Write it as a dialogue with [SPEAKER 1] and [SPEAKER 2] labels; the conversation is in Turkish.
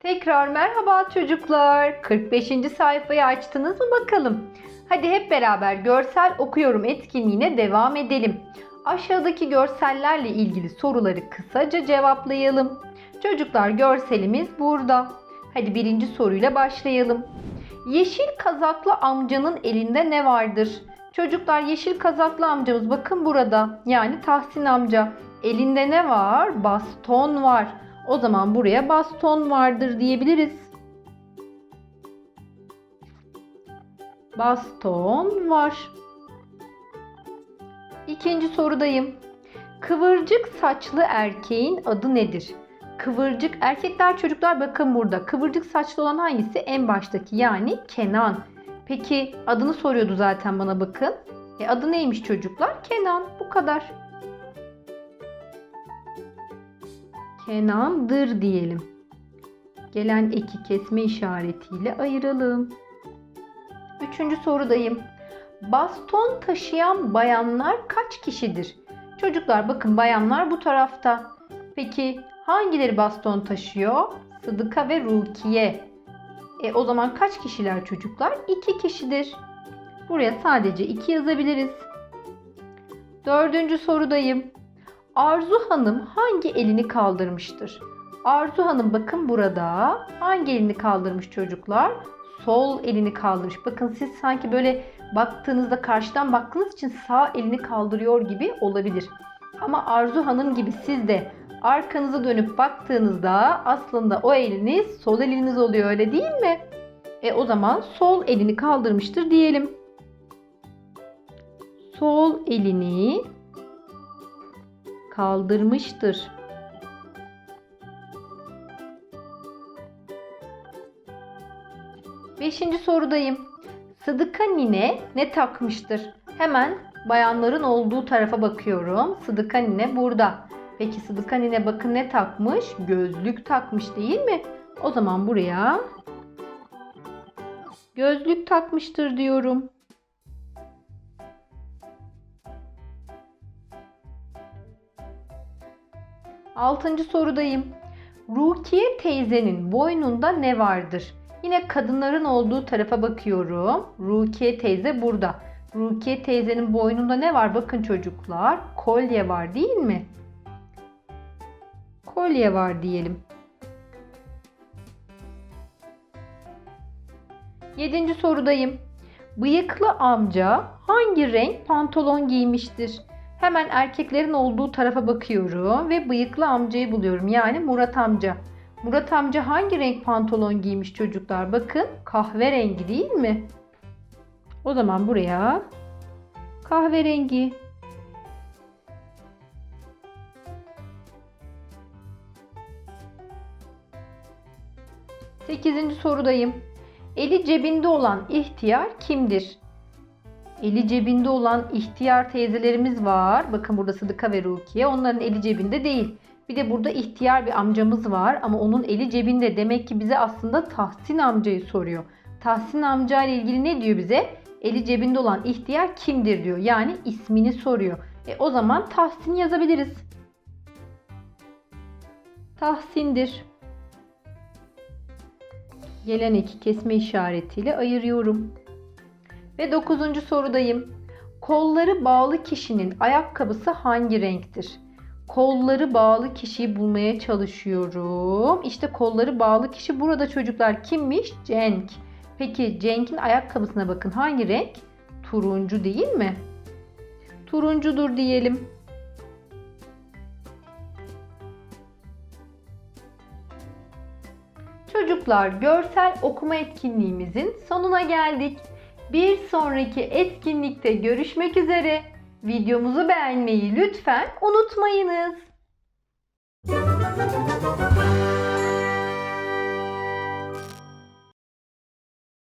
[SPEAKER 1] Tekrar merhaba çocuklar. 45. sayfayı açtınız mı bakalım? Hadi hep beraber görsel okuyorum etkinliğine devam edelim. Aşağıdaki görsellerle ilgili soruları kısaca cevaplayalım. Çocuklar görselimiz burada. Hadi birinci soruyla başlayalım. Yeşil kazaklı amcanın elinde ne vardır? Çocuklar yeşil kazaklı amcamız bakın burada. Yani Tahsin amca. Elinde ne var? Baston var. O zaman buraya baston vardır diyebiliriz. Baston var. İkinci sorudayım. Kıvırcık saçlı erkeğin adı nedir? Kıvırcık erkekler çocuklar bakın burada. Kıvırcık saçlı olan hangisi? En baştaki yani Kenan. Peki adını soruyordu zaten bana bakın. E adı neymiş çocuklar? Kenan. Bu kadar. Kenan'dır diyelim. Gelen eki kesme işaretiyle ayıralım. Üçüncü sorudayım. Baston taşıyan bayanlar kaç kişidir? Çocuklar bakın bayanlar bu tarafta. Peki hangileri baston taşıyor? Sıdıka ve Rukiye. E o zaman kaç kişiler çocuklar? İki kişidir. Buraya sadece iki yazabiliriz. Dördüncü sorudayım. Arzu Hanım hangi elini kaldırmıştır? Arzu Hanım bakın burada hangi elini kaldırmış çocuklar? Sol elini kaldırmış. Bakın siz sanki böyle baktığınızda karşıdan baktığınız için sağ elini kaldırıyor gibi olabilir. Ama Arzu Hanım gibi siz de arkanıza dönüp baktığınızda aslında o eliniz sol eliniz oluyor öyle değil mi? E o zaman sol elini kaldırmıştır diyelim. Sol elini kaldırmıştır. Beşinci sorudayım. Sıdıka nine ne takmıştır? Hemen bayanların olduğu tarafa bakıyorum. Sıdıka nine burada. Peki Sıdıka nine bakın ne takmış? Gözlük takmış değil mi? O zaman buraya gözlük takmıştır diyorum. Altıncı sorudayım. Rukiye teyzenin boynunda ne vardır? Yine kadınların olduğu tarafa bakıyorum. Rukiye teyze burada. Rukiye teyzenin boynunda ne var? Bakın çocuklar. Kolye var değil mi? Kolye var diyelim. Yedinci sorudayım. Bıyıklı amca hangi renk pantolon giymiştir? Hemen erkeklerin olduğu tarafa bakıyorum ve bıyıklı amcayı buluyorum. Yani Murat amca. Murat amca hangi renk pantolon giymiş çocuklar? Bakın kahverengi değil mi? O zaman buraya kahverengi. Sekizinci sorudayım. Eli cebinde olan ihtiyar kimdir? Eli cebinde olan ihtiyar teyzelerimiz var. Bakın burada Sıdıka ve Rukiye. Onların eli cebinde değil. Bir de burada ihtiyar bir amcamız var ama onun eli cebinde. Demek ki bize aslında Tahsin amcayı soruyor. Tahsin amca ile ilgili ne diyor bize? Eli cebinde olan ihtiyar kimdir diyor. Yani ismini soruyor. E o zaman Tahsin yazabiliriz. Tahsin'dir. Gelen eki kesme işaretiyle ayırıyorum. Ve dokuzuncu sorudayım. Kolları bağlı kişinin ayakkabısı hangi renktir? Kolları bağlı kişiyi bulmaya çalışıyorum. İşte kolları bağlı kişi burada çocuklar kimmiş? Cenk. Peki Cenk'in ayakkabısına bakın hangi renk? Turuncu değil mi? Turuncudur diyelim. Çocuklar görsel okuma etkinliğimizin sonuna geldik. Bir sonraki etkinlikte görüşmek üzere. Videomuzu beğenmeyi lütfen unutmayınız.